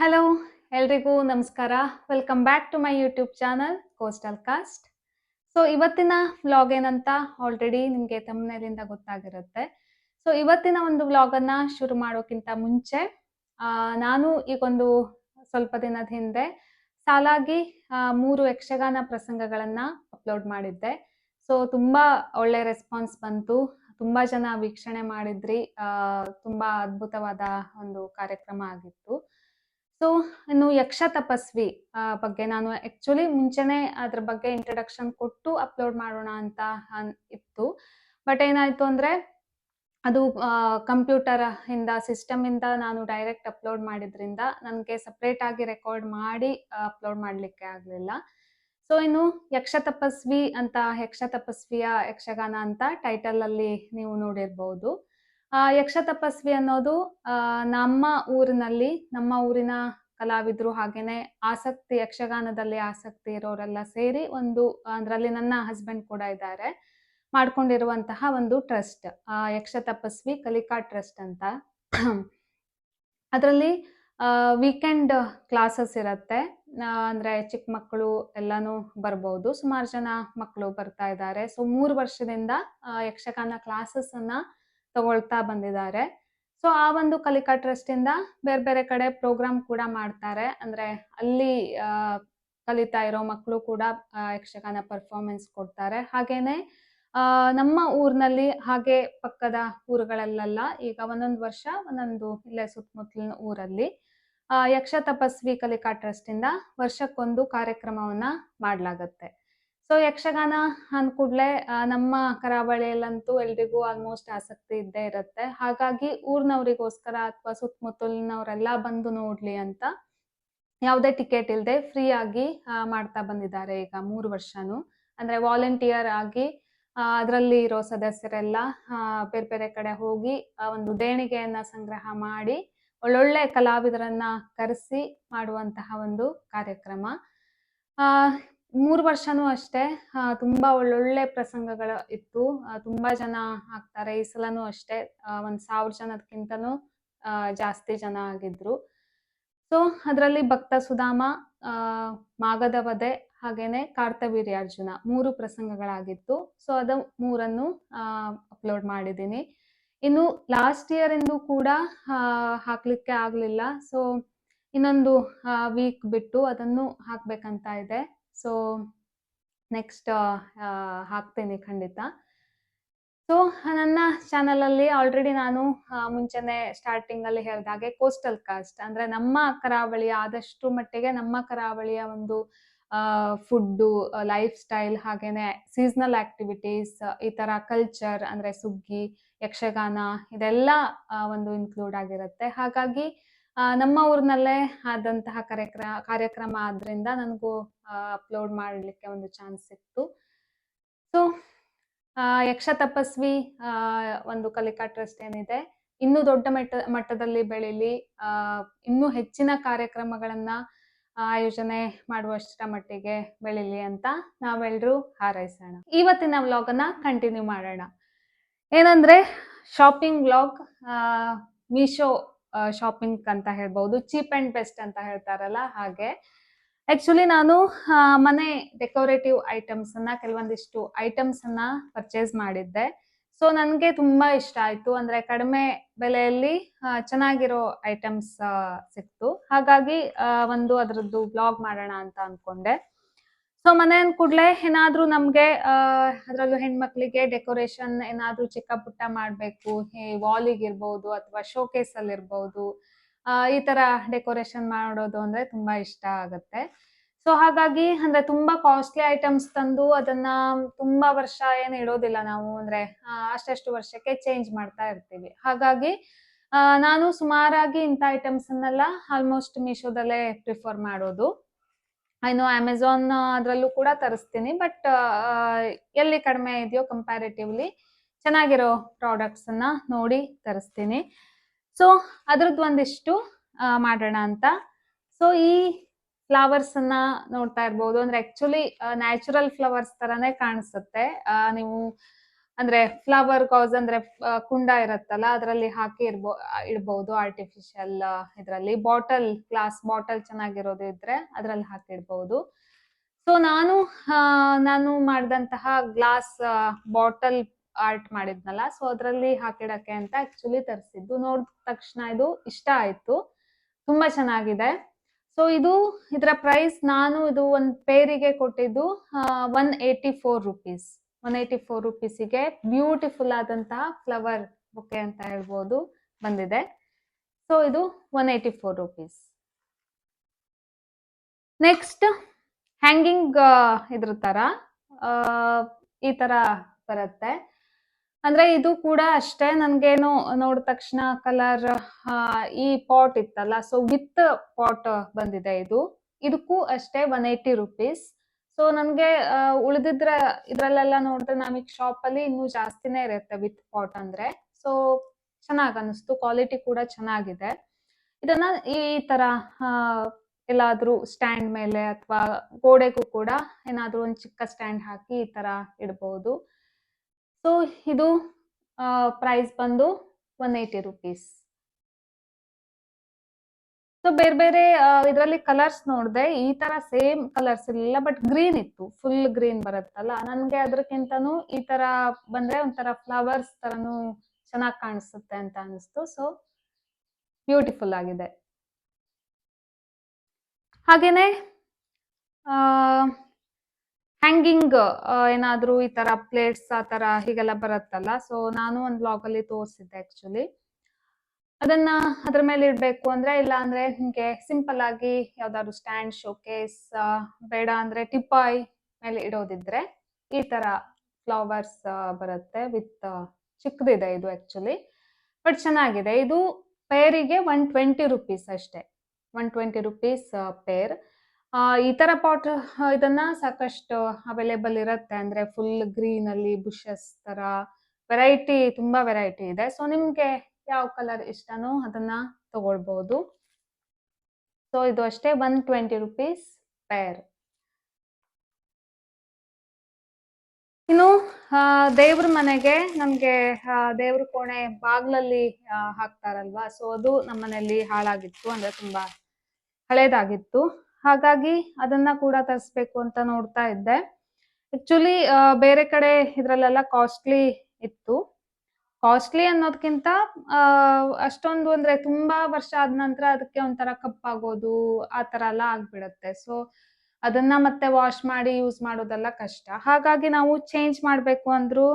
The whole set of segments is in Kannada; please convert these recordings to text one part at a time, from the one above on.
ಹಲೋ ಎಲ್ರಿಗೂ ನಮಸ್ಕಾರ. Welcome back to my YouTube channel coastal cost so ಇವತ್ತಿನ ವ್ಲಾಗ್ ಏನಂತ ಆಲ್ರೆಡಿ ನಿಮಗೆ ತಮ್ಮನೇಲಿಂದ ಗೊತ್ತಾಗಿರುತ್ತೆ. ಸೊ ಇವತ್ತಿನ ಒಂದು ವ್ಲಾಗನ್ನು ಶುರು ಮಾಡೋಕ್ಕಿಂತ ಮುಂಚೆ ನಾನು ಈಗೊಂದು ಸ್ವಲ್ಪ ದಿನದ ಹಿಂದೆ ಸಾಲಾಗಿ ಮೂರು ಯಕ್ಷಗಾನ ಪ್ರಸಂಗಗಳನ್ನು ಅಪ್ಲೋಡ್ ಮಾಡಿದ್ದೆ. ಸೊ ತುಂಬಾ ಒಳ್ಳೆ ರೆಸ್ಪಾನ್ಸ್ ಬಂತು. ತುಂಬಾ ಜನ ವೀಕ್ಷಣೆ ಮಾಡಿದ್ರಿ. ತುಂಬಾ ಅದ್ಭುತವಾದ ಒಂದು ಕಾರ್ಯಕ್ರಮ ಆಗಿತ್ತು. ಸೊ ಇನ್ನು ಯಕ್ಷ ತಪಸ್ವಿ ಬಗ್ಗೆ ನಾನು ಆಕ್ಚುಲಿ ಮುಂಚೆನೆ ಅದ್ರ ಬಗ್ಗೆ ಇಂಟ್ರಡಕ್ಷನ್ ಕೊಟ್ಟು ಅಪ್ಲೋಡ್ ಮಾಡೋಣ ಅಂತ ಇತ್ತು. ಬಟ್ ಏನಾಯ್ತು ಅಂದ್ರೆ, ಅದು ಕಂಪ್ಯೂಟರ್ ಇಂದ ಸಿಸ್ಟಮ್ ಇಂದ ನಾನು ಡೈರೆಕ್ಟ್ ಅಪ್ಲೋಡ್ ಮಾಡಿದ್ರಿಂದ ನನಗೆ ಸಪ್ರೇಟ್ ಆಗಿ ರೆಕಾರ್ಡ್ ಮಾಡಿ ಅಪ್ಲೋಡ್ ಮಾಡ್ಲಿಕ್ಕೆ ಆಗ್ಲಿಲ್ಲ. ಸೊ ಇನ್ನು ಯಕ್ಷ ತಪಸ್ವಿ ಅಂತ, ಯಕ್ಷ ತಪಸ್ವಿಯ ಯಕ್ಷಗಾನ ಅಂತ ಟೈಟಲ್ ಅಲ್ಲಿ ನೀವು ನೋಡಿರ್ಬಹುದು ಆ ಯಕ್ಷ ತಪಸ್ವಿ ಅನ್ನೋದು ನಮ್ಮ ಊರಿನಲ್ಲಿ, ನಮ್ಮ ಊರಿನ ಕಲಾವಿದ್ರು ಹಾಗೇನೆ ಆಸಕ್ತಿ, ಯಕ್ಷಗಾನದಲ್ಲಿ ಆಸಕ್ತಿ ಇರೋರೆಲ್ಲ ಸೇರಿ ಒಂದು, ಅದರಲ್ಲಿ ನನ್ನ ಹಸ್ಬೆಂಡ್ ಕೂಡ ಇದ್ದಾರೆ. ಮಾಡ್ಕೊಂಡಿರುವಂತಹ ಒಂದು ಟ್ರಸ್ಟ್ ಯಕ್ಷ ತಪಸ್ವಿ ಕಲಿಕಾ ಟ್ರಸ್ಟ್ ಅಂತ. ಅದರಲ್ಲಿ ವೀಕೆಂಡ್ ಕ್ಲಾಸಸ್ ಇರುತ್ತೆ. ಅಂದ್ರೆ ಚಿಕ್ಕ ಮಕ್ಕಳು ಎಲ್ಲಾನು ಬರ್ಬೋದು. ಸುಮಾರು ಜನ ಮಕ್ಕಳು ಬರ್ತಾ ಇದ್ದಾರೆ. ಸೊ ಮೂರು ವರ್ಷದಿಂದ ಯಕ್ಷಗಾನ ಕ್ಲಾಸಸ್ ಅನ್ನ ತಗೊಳ್ತಾ ಬಂದಿದ್ದಾರೆ. ಸೊ ಆ ಒಂದು ಕಲಿಕಾ ಟ್ರಸ್ಟ್ ಇಂದ ಬೇರೆ ಬೇರೆ ಕಡೆ ಪ್ರೋಗ್ರಾಮ್ ಕೂಡ ಮಾಡ್ತಾರೆ. ಅಂದ್ರೆ ಅಲ್ಲಿ ಕಲಿತಾ ಇರೋ ಮಕ್ಕಳು ಕೂಡ ಯಕ್ಷಗಾನ ಪರ್ಫಾರ್ಮೆನ್ಸ್ ಕೊಡ್ತಾರೆ. ಹಾಗೇನೆ ನಮ್ಮ ಊರಿನಲ್ಲಿ ಹಾಗೆ ಪಕ್ಕದ ಊರುಗಳಲ್ಲೆಲ್ಲ ಈಗ ಒಂದೊಂದು ವರ್ಷ ಒಂದೊಂದು ಇಲ್ಲೇ ಸುತ್ತಮುತ್ತಲಿನ ಊರಲ್ಲಿ ಯಕ್ಷ ತಪಸ್ವಿ ಕಲಿಕಾ ಟ್ರಸ್ಟ್ ಇಂದ ವರ್ಷಕ್ಕೊಂದು ಕಾರ್ಯಕ್ರಮವನ್ನ ಮಾಡ್ಲಾಗತ್ತೆ. ಸೊ ಯಕ್ಷಗಾನ ಅಂದ ಕೂಡಲೇ ನಮ್ಮ ಕರಾವಳಿಯಲ್ಲಂತೂ ಎಲ್ರಿಗೂ ಆಲ್ಮೋಸ್ಟ್ ಆಸಕ್ತಿ ಇದ್ದೇ ಇರುತ್ತೆ. ಹಾಗಾಗಿ ಊರ್ನವರಿಗೋಸ್ಕರ ಅಥವಾ ಸುತ್ತಮುತ್ತಲಿನವರೆಲ್ಲ ಬಂದು ನೋಡ್ಲಿ ಅಂತ ಯಾವುದೇ ಟಿಕೆಟ್ ಇಲ್ಲದೆ ಫ್ರೀ ಆಗಿ ಮಾಡ್ತಾ ಬಂದಿದ್ದಾರೆ ಈಗ ಮೂರು ವರ್ಷನು. ಅಂದ್ರೆ ವಾಲಂಟಿಯರ್ ಆಗಿ ಅದರಲ್ಲಿ ಇರೋ ಸದಸ್ಯರೆಲ್ಲ ಬೇರೆ ಬೇರೆ ಕಡೆ ಹೋಗಿ ಒಂದು ದೇಣಿಗೆಯನ್ನ ಸಂಗ್ರಹ ಮಾಡಿ, ಒಳ್ಳೊಳ್ಳೆ ಕಲಾವಿದರನ್ನ ಕರೆಸಿ ಮಾಡುವಂತಹ ಒಂದು ಕಾರ್ಯಕ್ರಮ. ಆ ಮೂರು ವರ್ಷನೂ ಅಷ್ಟೇ ತುಂಬಾ ಒಳ್ಳೊಳ್ಳೆ ಪ್ರಸಂಗಗಳು ಇತ್ತು. ತುಂಬಾ ಜನ ಆಗ್ತಾರೆ. ಈ ಸಲನೂ ಅಷ್ಟೇ ಒಂದ್ ಸಾವಿರ ಜನಕ್ಕಿಂತನೂ ಜಾಸ್ತಿ ಜನ ಆಗಿದ್ರು. ಸೊ ಅದರಲ್ಲಿ ಭಕ್ತ ಸುಧಾಮ ಆ, ಮಾಗದ ವಧೆ ಹಾಗೇನೆ ಕಾರ್ತವೀರ್ಯಾರ್ಜುನ ಮೂರು ಪ್ರಸಂಗಗಳಾಗಿತ್ತು. ಸೊ ಅದು ಮೂರನ್ನು ಅಪ್ಲೋಡ್ ಮಾಡಿದ್ದೀನಿ. ಇನ್ನು ಲಾಸ್ಟ್ ಇಯರ್ ಇಂದು ಕೂಡ ಹಾಕ್ಲಿಕ್ಕೆ ಆಗ್ಲಿಲ್ಲ. ಸೊ ಇನ್ನೊಂದು ವೀಕ್ ಬಿಟ್ಟು ಅದನ್ನು ಹಾಕ್ಬೇಕಂತ ಇದೆ. ಸೊ ನೆಕ್ಸ್ಟ್ ಹಾಕ್ತೇನೆ ಖಂಡಿತ. ಸೊ ನನ್ನ ಚಾನಲ್ ಅಲ್ಲಿ ಆಲ್ರೆಡಿ ನಾನು ಮುಂಚೆನೆ ಸ್ಟಾರ್ಟಿಂಗ್ ಅಲ್ಲಿ ಹೇಳ್ದಾಗೆ ಕೋಸ್ಟಲ್ ಕಾಸ್ಟ್ ಅಂದ್ರೆ ನಮ್ಮ ಕರಾವಳಿಯ ಆದಷ್ಟು ಮಟ್ಟಿಗೆ ನಮ್ಮ ಕರಾವಳಿಯ ಒಂದು ಫುಡ್ಡು ಲೈಫ್ ಸ್ಟೈಲ್ ಹಾಗೇನೆ ಸೀಸನಲ್ ಆಕ್ಟಿವಿಟೀಸ್ ಈ ತರ ಕಲ್ಚರ್ ಅಂದ್ರೆ ಸುಗ್ಗಿ ಯಕ್ಷಗಾನ ಇದೆಲ್ಲ ಒಂದು ಇನ್ಕ್ಲೂಡ್ ಆಗಿರುತ್ತೆ. ಹಾಗಾಗಿ ನಮ್ಮ ಊರಿನಲ್ಲೇ ಆದಂತಹ ಕಾರ್ಯಕ್ರಮ ಕಾರ್ಯಕ್ರಮ ಆದ್ರಿಂದ ನನಗೂ ಅಪ್ಲೋಡ್ ಮಾಡಲಿಕ್ಕೆ ಒಂದು ಚಾನ್ಸ್ ಸಿಕ್ತು ಸೊ ಯಕ್ಷ ತಪಸ್ವಿ ಒಂದು ಕಲಿಕಾ ಟ್ರಸ್ಟ್ ಏನಿದೆ, ಇನ್ನೂ ದೊಡ್ಡ ಮಟ್ಟ, ಮಟ್ಟದಲ್ಲಿ ಬೆಳೀಲಿ. ಇನ್ನೂ ಹೆಚ್ಚಿನ ಕಾರ್ಯಕ್ರಮಗಳನ್ನ ಆಯೋಜನೆ ಮಾಡುವಷ್ಟರ ಮಟ್ಟಿಗೆ ಬೆಳೀಲಿ ಅಂತ ನಾವೆಲ್ಲರೂ ಹಾರೈಸೋಣ. ಇವತ್ತಿನ ವ್ಲಾಗ್ ಕಂಟಿನ್ಯೂ ಮಾಡೋಣ. ಏನಂದ್ರೆ ಶಾಪಿಂಗ್ ವ್ಲಾಗ್ ಮೀಶೋ ಶಾಪಿಂಗ್ ಅಂತ ಹೇಳ್ಬಹುದು ಚೀಪ್ ಅಂಡ್ ಬೆಸ್ಟ್ ಅಂತ ಹೇಳ್ತಾರಲ್ಲ ಹಾಗೆ. ಆಕ್ಚುಲಿ ನಾನು ಮನೆ ಡೆಕೋರೇಟಿವ್ ಐಟಮ್ಸ್ ಅನ್ನ ಕೆಲವೊಂದಿಷ್ಟು ಐಟಮ್ಸ್ ಅನ್ನ ಪರ್ಚೇಸ್ ಮಾಡಿದ್ದೆ. ಸೊ ನನಗೆ ತುಂಬಾ ಇಷ್ಟ ಆಯ್ತು. ಅಂದ್ರೆ ಕಡಿಮೆ ಬೆಲೆಯಲ್ಲಿ ಚೆನ್ನಾಗಿರೋ ಐಟಮ್ಸ್ ಸಿಕ್ತು. ಹಾಗಾಗಿ ಒಂದು ಅದರದ್ದು ಬ್ಲಾಗ್ ಮಾಡೋಣ ಅಂತ ಅನ್ಕೊಂಡೆ. ಸೊ ಮನೆ ಕೂಡಲೇ ಏನಾದ್ರೂ ನಮ್ಗೆ ಅದರಲ್ಲೂ ಹೆಣ್ಮಕ್ಳಿಗೆ ಡೆಕೋರೇಷನ್ ಏನಾದ್ರೂ ಚಿಕ್ಕ ಪುಟ್ಟ ಮಾಡ್ಬೇಕು ವಾಲಿಗೆ ಇರ್ಬೋದು ಅಥವಾ ಶೋಕೇಸ್ ಅಲ್ಲಿ ಇರ್ಬೋದು ಆ, ಈ ತರ ಡೆಕೋರೇಷನ್ ಮಾಡೋದು ಅಂದ್ರೆ ತುಂಬಾ ಇಷ್ಟ ಆಗುತ್ತೆ. ಸೊ ಹಾಗಾಗಿ ಅಂದ್ರೆ ತುಂಬಾ ಕಾಸ್ಟ್ಲಿ ಐಟಮ್ಸ್ ತಂದು ಅದನ್ನ ತುಂಬಾ ವರ್ಷ ಏನ್ ಇಡೋದಿಲ್ಲ ನಾವು ಅಂದ್ರೆ ಅಷ್ಟೆಷ್ಟು ವರ್ಷಕ್ಕೆ ಚೇಂಜ್ ಮಾಡ್ತಾ ಇರ್ತೀವಿ. ಹಾಗಾಗಿ ನಾನು ಸುಮಾರಾಗಿ ಇಂಥ ಐಟಮ್ಸ್ ಅನ್ನೆಲ್ಲ ಆಲ್ಮೋಸ್ಟ್ ಮೀಶೋದಲ್ಲೇ ಪ್ರಿಫರ್ ಮಾಡೋದು. ಇನ್ನು ಅಮೆಝಾನ್ ಅದರಲ್ಲೂ ಕೂಡ ತರಿಸ್ತೀನಿ. ಬಟ್ ಎಲ್ಲಿ ಕಡಿಮೆ ಇದೆಯೋ ಕಂಪ್ಯಾರಿಟಿವ್ಲಿ ಚೆನ್ನಾಗಿರೋ ಪ್ರಾಡಕ್ಟ್ಸ್ ಅನ್ನ ನೋಡಿ ತರಿಸ್ತೀನಿ. ಸೊ ಅದ್ರದ್ದು ಒಂದಿಷ್ಟು ಮಾಡೋಣ ಅಂತ. ಸೊ ಈ ಫ್ಲವರ್ಸ್ ಅನ್ನ ನೋಡ್ತಾ ಇರ್ಬೋದು. ಅಂದ್ರೆ ಆಕ್ಚುಲಿ ನ್ಯಾಚುರಲ್ ಫ್ಲವರ್ಸ್ ತರಾನೇ ಕಾಣಿಸುತ್ತೆ. ನೀವು ಅಂದ್ರೆ ಫ್ಲವರ್ ಕಾಸ್ ಅಂದ್ರೆ ಕುಂಡ ಇರತ್ತಲ್ಲ, ಅದರಲ್ಲಿ ಹಾಕಿ ಇರ್ಬೋ ಆರ್ಟಿಫಿಷಿಯಲ್ ಇದರಲ್ಲಿ. ಬಾಟಲ್ ಗ್ಲಾಸ್ ಬಾಟಲ್ ಚೆನ್ನಾಗಿರೋದು ಇದ್ರೆ ಅದ್ರಲ್ಲಿ ಹಾಕಿ ಇಡ್ಬಹುದು ಸೊ ನಾನು ನಾನು ಮಾಡಿದಂತಹ ಗ್ಲಾಸ್ ಬಾಟಲ್ ಆರ್ಟ್ ಮಾಡಿದ್ನಲ್ಲ ಸೊ ಅದರಲ್ಲಿ ಹಾಕಿಡಕ್ಕೆ ಅಂತ ಆಕ್ಚುಲಿ ತರಿಸಿದ್ದು. ನೋಡಿದ ತಕ್ಷಣ ಇದು ಇಷ್ಟ ಆಯ್ತು. ತುಂಬಾ ಚೆನ್ನಾಗಿದೆ. ಸೊ ಇದು ಇದರ ಪ್ರೈಸ್ ನಾನು ಇದು ಒಂದು ಪೇರಿಗೆ ಕೊಟ್ಟಿದ್ದು one eighty four rupees one eighty four ರುಪೀಸಿಗೆ beautiful ಆದಂತಹ ಫ್ಲವರ್ ಬೊಕ್ಕೆ ಅಂತ ಹೇಳ್ಬೋದು, ಬಂದಿದೆ. ಸೊ ಇದು one eighty four rupees next hanging ಇದ್ರ ತರ ಈ ತರ ಬರುತ್ತೆ. ಅಂದ್ರೆ ಇದು ಕೂಡ ಅಷ್ಟೇ, ನನ್ಗೇನು ನೋಡಿದ ತಕ್ಷಣ ಕಲರ್ ಈ ಪಾಟ್ ಇತ್ತಲ್ಲ ಸೊ ವಿತ್ ಪಾಟ್ ಬಂದಿದೆ ಇದು. ಇದಕ್ಕೂ ಅಷ್ಟೇ ಒನ್ ಏಯ್ಟಿ ರುಪೀಸ್ ಸೊ ನನ್ಗೆ ಉಳಿದಿದ್ರ ಇದ್ರಲ್ಲೆಲ್ಲ ನೋಡಿದ್ರೆ ನಮಗೆ ಶಾಪ್ ಅಲ್ಲಿ ಇನ್ನೂ ಜಾಸ್ತಿನೇ ಇರುತ್ತೆ ವಿತ್ ಪಾಟ್ ಅಂದ್ರೆ. ಸೊ ಚೆನ್ನಾಗ್ ಅನಿಸ್ತು ಕ್ವಾಲಿಟಿ ಕೂಡ ಚೆನ್ನಾಗಿದೆ. ಇದನ್ನ ಈ ತರ ಎಲ್ಲಾದ್ರೂ ಸ್ಟ್ಯಾಂಡ್ ಮೇಲೆ ಅಥವಾ ಗೋಡೆಗೂ ಕೂಡ ಏನಾದ್ರೂ ಒಂದು ಚಿಕ್ಕ ಸ್ಟ್ಯಾಂಡ್ ಹಾಕಿ ಈ ತರ ಇಡಬಹುದು ಸೊ ಇದು ಪ್ರೈಸ್ ಬಂದು ಒನ್ ಏಯ್ಟಿ ರುಪೀಸ್ ಸೊ ಬೇರೆ ಬೇರೆ ಇದರಲ್ಲಿ ಕಲರ್ಸ್ ನೋಡಿದೆ, ಈ ತರ ಸೇಮ್ ಕಲರ್ಸ್ ಇರಲಿಲ್ಲ ಬಟ್ ಗ್ರೀನ್ ಇತ್ತು. ಫುಲ್ ಗ್ರೀನ್ ಬರುತ್ತಲ್ಲ. ನನ್ಗೆ ಅದಕ್ಕಿಂತನೂ ಈ ತರ ಬಂದ್ರೆ ಒಂಥರ ಫ್ಲವರ್ಸ್ ತರನು ಚೆನ್ನಾಗಿ ಕಾಣಿಸುತ್ತೆ ಅಂತ ಅನಿಸ್ತು. ಸೊ ಬ್ಯೂಟಿಫುಲ್ ಆಗಿದೆ. ಹಾಗೇನೆ ಹ್ಯಾಂಗಿಂಗ್ ಏನಾದ್ರೂ ಈ ತರ ಪ್ಲೇಟ್ಸ್ ಆ ತರ ಹೀಗೆಲ್ಲ ಬರುತ್ತಲ್ಲ. ಸೊ ನಾನು ಒಂದು ಬ್ಲಾಗ್ ಅಲ್ಲಿ ತೋರಿಸಿದ್ದೆ ಆಕ್ಚುಲಿ ಅದನ್ನ ಅದ್ರ ಮೇಲೆ ಇಡ್ಬೇಕು ಅಂದ್ರೆ ಇಲ್ಲ ಅಂದ್ರೆ ನಿಮ್ಗೆ ಸಿಂಪಲ್ ಆಗಿ ಯಾವ್ದಾದ್ರು ಸ್ಟ್ಯಾಂಡ್ ಶೋಕೇಸ್ ಬೇಡ ಅಂದ್ರೆ ಟಿಪಾಯ್ ಮೇಲೆ ಇಡೋದಿದ್ರೆ ಈ ತರ ಫ್ಲವರ್ಸ್ ಬರುತ್ತೆ ವಿತ್ ಚಿಕ್ಕದಿದೆ ಇದು ಆಕ್ಚುಲಿ ಬಟ್ ಚೆನ್ನಾಗಿದೆ. ಇದು ಪೇರಿಗೆ ಒನ್ ಟ್ವೆಂಟಿ ರುಪೀಸ್ ಅಷ್ಟೇ. ಒನ್ ಟ್ವೆಂಟಿ ರುಪೀಸ್ ಪೇರ್ ಈ ತರ ಪಾಟ್ ಇದನ್ನ ಸಾಕಷ್ಟು ಅವೈಲೇಬಲ್ ಇರುತ್ತೆ ಅಂದ್ರೆ ಫುಲ್ ಗ್ರೀನ್ ಅಲ್ಲಿ ಬುಷಸ್ ತರ ವೆರೈಟಿ ತುಂಬಾ ವೆರೈಟಿ ಇದೆ. ಸೊ ನಿಮ್ಗೆ ಯಾವ ಕಲರ್ ಇಷ್ಟನೋ ಅದನ್ನ ತಗೊಳ್ಬಹುದು ಸೊ ಇದು ಅಷ್ಟೇ ಒನ್ ಟ್ವೆಂಟಿ ರುಪೀಸ್ ಪೇರ್ ಇನ್ನು ದೇವ್ರ ಮನೆಗೆ ನಮ್ಗೆ ದೇವ್ರ ಕೋಣೆ ಬಾಗ್ಲಲ್ಲಿ ಹಾಕ್ತಾರಲ್ವಾ? ಸೊ ಅದು ನಮ್ಮ ಮನೆಯಲ್ಲಿ ಹಾಳಾಗಿತ್ತು, ಅಂದ್ರೆ ತುಂಬಾ ಹಳೇದಾಗಿತ್ತು. ಹಾಗಾಗಿ ಅದನ್ನ ಕೂಡ ತರಿಸ್ಬೇಕು ಅಂತ ನೋಡ್ತಾ ಇದ್ದೆ. ಆಕ್ಚುಲಿ ಬೇರೆ ಕಡೆ ಇದ್ರಲ್ಲೆಲ್ಲ ಕಾಸ್ಟ್ಲಿ ಇತ್ತು. ಕಾಸ್ಟ್ಲಿ ಅನ್ನೋದಕ್ಕಿಂತ ಅಷ್ಟೊಂದು ಅಂದ್ರೆ ತುಂಬಾ ವರ್ಷ ಆದ ನಂತರ ಅದಕ್ಕೆ ಒಂಥರ ಕಪ್ಪಾಗೋದು, ಆ ತರ ಎಲ್ಲ ಆಗ್ಬಿಡತ್ತೆ. ಸೊ ಅದನ್ನ ಮತ್ತೆ ವಾಶ್ ಮಾಡಿ ಯೂಸ್ ಮಾಡೋದೆಲ್ಲ ಕಷ್ಟ. ಹಾಗಾಗಿ ನಾವು ಚೇಂಜ್ ಮಾಡ್ಬೇಕು ಅಂದ್ರೂ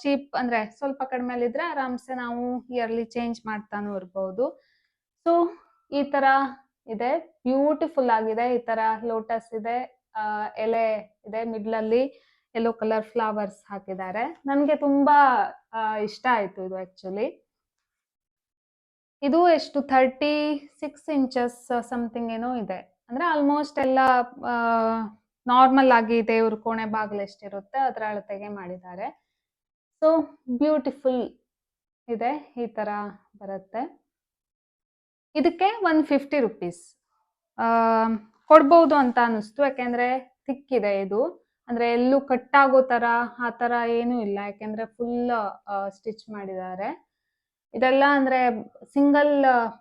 ಚೀಪ್ ಅಂದ್ರೆ ಸ್ವಲ್ಪ ಕಡಿಮೆ ಇದ್ರೆ ಆರಾಮ್ಸೆ ನಾವು ಇಯರ್ಲಿ ಚೇಂಜ್ ಮಾಡ್ತಾನೂ ಇರ್ಬೋದು. ಸೊ ಈ ತರ ಇದೆ. ಬ್ಯೂಟಿಫುಲ್ ಆಗಿದೆ ಈ ತರ ಲೋಟಸ್ ಇದೆ. ಎಲೆ ಇದೆ ಮಿಡ್ಲ್ ಅಲ್ಲಿ. ಯೆಲ್ಲೋ ಕಲರ್ ಫ್ಲವರ್ಸ್ ಹಾಕಿದ್ದಾರೆ. ನನ್ಗೆ ತುಂಬಾ ಇಷ್ಟ ಆಯ್ತು ಇದು ಆಕ್ಚುಲಿ ಇದು ಎಷ್ಟು? ಥರ್ಟಿ ಸಿಕ್ಸ್ ಇಂಚಸ್ ಸಮಥಿಂಗ್ ಏನೋ ಇದೆ. ಅಂದ್ರೆ ಆಲ್ಮೋಸ್ಟ್ ಎಲ್ಲ ನಾರ್ಮಲ್ ಆಗಿ ದೇವ್ರ ಕೋಣೆ ಬಾಗಿಲು ಎಷ್ಟಿರುತ್ತೆ ಅದರ ಅಳತೆಗೆ ಮಾಡಿದ್ದಾರೆ. ಸೊ ಬ್ಯೂಟಿಫುಲ್ ಇದೆ, ಈ ತರ ಬರುತ್ತೆ. ಇದಕ್ಕೆ ಒನ್ ಫಿಫ್ಟಿ ರುಪೀಸ್ ಕೊಡ್ಬೋದು ಅಂತ ಅನಿಸ್ತು, ಯಾಕೆಂದ್ರೆ ತಿಕ್ಕಿದೆ ಇದು. ಅಂದ್ರೆ ಎಲ್ಲೂ ಕಟ್ ಆಗೋ ತರ ಆ ತರ ಏನು ಇಲ್ಲ. ಯಾಕೆಂದ್ರೆ ಫುಲ್ ಸ್ಟಿಚ್ ಮಾಡಿದ್ದಾರೆ. ಇದೆಲ್ಲ ಅಂದ್ರೆ ಸಿಂಗಲ್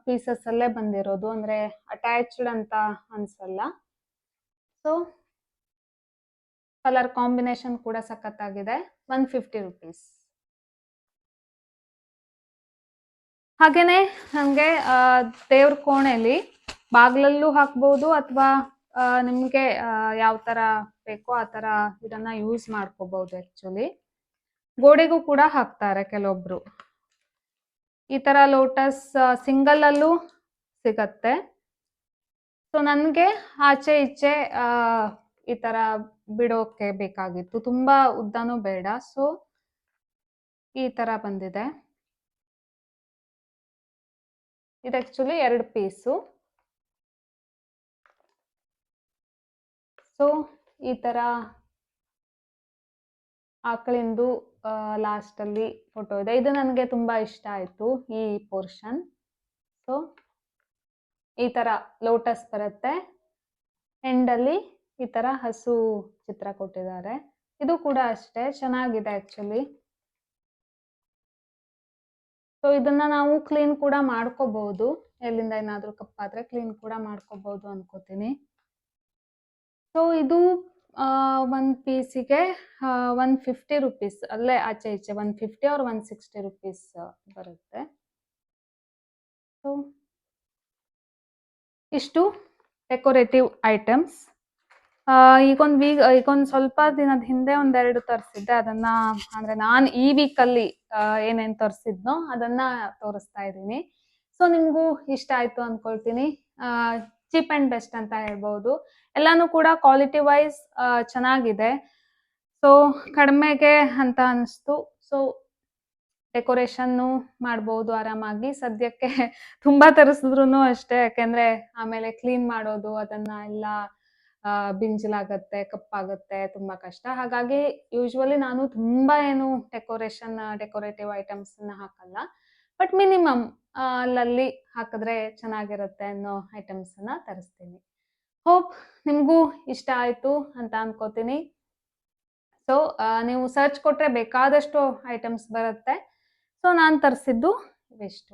ಪೀಸಸ್ ಅಲ್ಲೇ ಬಂದಿರೋದು. ಅಂದ್ರೆ ಅಟ್ಯಾಚ್ಡ್ ಅಂತ ಅನ್ಸಲ್ಲ. ಸೊ ಕಲರ್ ಕಾಂಬಿನೇಷನ್ ಕೂಡ ಸಖತ್ತಾಗಿದೆ. ಒನ್ ಫಿಫ್ಟಿ ರುಪೀಸ್ ಹಾಗೇನೆ ನಮ್ಗೆ ದೇವ್ರ ಕೋಣೆಲಿ ಬಾಗ್ಲಲ್ಲೂ ಹಾಕ್ಬೋದು ಅಥವಾ ನಿಮ್ಗೆ ಯಾವ ತರ ಬೇಕೋ ಆ ತರ ಇದನ್ನ ಯೂಸ್ ಮಾಡ್ಕೋಬಹುದು ಆಕ್ಚುಲಿ ಗೋಡೆಗೂ ಕೂಡ ಹಾಕ್ತಾರೆ ಕೆಲವೊಬ್ರು. ಈ ತರ ಲೋಟಸ್ ಸಿಂಗಲ್ ಅಲ್ಲೂ ಸಿಗತ್ತೆ. ಸೊ ನನ್ಗೆ ಆಚೆ ಈಚೆ ಆ, ಈ ತರ ಬಿಡೋಕೆ ಬೇಕಾಗಿತ್ತು. ತುಂಬಾ ಉದ್ದನೂ ಬೇಡ. ಸೊ ಈ ತರ ಬಂದಿದೆ. ಇದು ಆಕ್ಚುಲಿ ಎರಡು ಪೀಸು ಸೊ ಈ ತರ ಆಕಳಿಂದು ಲಾಸ್ಟ್ ಅಲ್ಲಿ ಫೋಟೋ ಇದೆ. ಇದು ನನಗೆ ತುಂಬಾ ಇಷ್ಟ ಆಯ್ತು, ಈ ಪೋರ್ಷನ್ ಸೊ ಈ ತರ ಲೋಟಸ್ ಬರುತ್ತೆ. ಎಂಡ್ ಅಲ್ಲಿ ಈ ತರ ಹಸು ಚಿತ್ರ ಕೊಟ್ಟಿದ್ದಾರೆ. ಇದು ಕೂಡ ಅಷ್ಟೇ, ಚೆನ್ನಾಗಿದೆ ಆಕ್ಚುಲಿ ಸೊ ಇದನ್ನ ನಾವು ಕ್ಲೀನ್ ಕೂಡ ಮಾಡ್ಕೋಬಹುದು ಎಲ್ಲಿಂದ ಏನಾದರೂ ಕಪ್ಪಾದ್ರೆ ಕ್ಲೀನ್ ಕೂಡ ಮಾಡ್ಕೋಬಹುದು ಅನ್ಕೋತೀನಿ. ಸೊ ಇದು ಒಂದು ಪೀಸಿಗೆ ಒನ್ ಫಿಫ್ಟಿ ರುಪೀಸ್ ಅಲ್ಲೇ ಆಚೆ ಈಚೆ ಒನ್ ಫಿಫ್ಟಿ ಅವ್ರ ಒನ್ ಸಿಕ್ಸ್ಟಿ ರುಪೀಸ್ ಬರುತ್ತೆ. ಸೊ ಇಷ್ಟು ಡೆಕೋರೇಟಿವ್ ಐಟಮ್ಸ್ ಈಗೊಂದು ವೀಕ್ ಈಗೊಂದು ಸ್ವಲ್ಪ ದಿನದ ಹಿಂದೆ ಒಂದೆರಡು ತರಿಸಿದ್ದೆ. ಅದನ್ನ, ಅಂದ್ರೆ ನಾನು ಈ ವೀಕಲ್ಲಿ ಏನೇನು ತರಿಸಿದ್ನೋ ಅದನ್ನ ತೋರಿಸ್ತಾ ಇದ್ದೀನಿ. ಸೊ ನಿಮಗೂ ಇಷ್ಟ ಆಯ್ತು ಅನ್ಕೊಳ್ತೀನಿ. ಚೀಪ್ ಅಂಡ್ ಬೆಸ್ಟ್ ಅಂತ ಹೇಳ್ಬಹುದು ಎಲ್ಲಾನು ಕೂಡ ಕ್ವಾಲಿಟಿ ವೈಸ್ ಚೆನ್ನಾಗಿದೆ. ಸೊ ಕಡಿಮೆಗೆ ಅಂತ ಅನಿಸ್ತು. ಸೊ ಡೆಕೋರೇಷನ್ನು ಮಾಡ್ಬೋದು ಆರಾಮಾಗಿ. ಸದ್ಯಕ್ಕೆ ತುಂಬಾ ತರಿಸಿದ್ರು ಅಷ್ಟೇ. ಯಾಕೆಂದ್ರೆ ಆಮೇಲೆ ಕ್ಲೀನ್ ಮಾಡೋದು, ಅದನ್ನ ಎಲ್ಲ ಬಿಂಜಲಾಗತ್ತೆ, ಕಪ್ಪಾಗತ್ತೆ, ತುಂಬಾ ಕಷ್ಟ. ಹಾಗಾಗಿ ಯೂಶ್ವಲಿ ನಾನು ತುಂಬಾ ಏನು ಡೆಕೋರೇಷನ್ ಡೆಕೋರೇಟಿವ್ ಐಟಮ್ಸ್ ಹಾಕಲ್ಲ. ಬಟ್ ಮಿನಿಮಮ್ ಅಲ್ಲಲ್ಲಿ ಹಾಕಿದ್ರೆ ಚೆನ್ನಾಗಿರುತ್ತೆ ಅನ್ನೋ ಐಟಮ್ಸ್ ಅನ್ನ ತರಿಸ್ತೀನಿ. ಹೋಪ್ ನಿಮಗೂ ಇಷ್ಟ ಆಯಿತು ಅಂತ ಅನ್ಕೋತೀನಿ. ಸೊ ನೀವು ಸರ್ಚ್ ಕೊಟ್ಟರೆ ಬೇಕಾದಷ್ಟು ಐಟಮ್ಸ್ ಬರುತ್ತೆ. ಸೊ ನಾನು ತರಿಸಿದ್ದು ಇವಿಷ್ಟು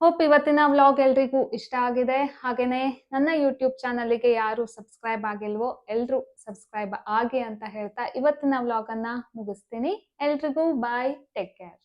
ಹೋಪ್ ಇವತ್ತಿನ ವ್ಲಾಗ್ ಎಲ್ರಿಗೂ ಇಷ್ಟ ಆಗಿದೆ. ಹಾಗೆಯೇ ನನ್ನ ಯೂಟ್ಯೂಬ್ ಚಾನಲ್ಗೆ ಯಾರು ಸಬ್ಸ್ಕ್ರೈಬ್ ಆಗಿಲ್ವೋ ಎಲ್ಲರೂ ಸಬ್ಸ್ಕ್ರೈಬ್ ಆಗಿ ಅಂತ ಹೇಳ್ತಾ ಇವತ್ತಿನ ವ್ಲಾಗನ್ನು ಮುಗಿಸ್ತೀನಿ. ಎಲ್ರಿಗೂ ಬಾಯ್ ಟೇಕ್ ಕೇರ್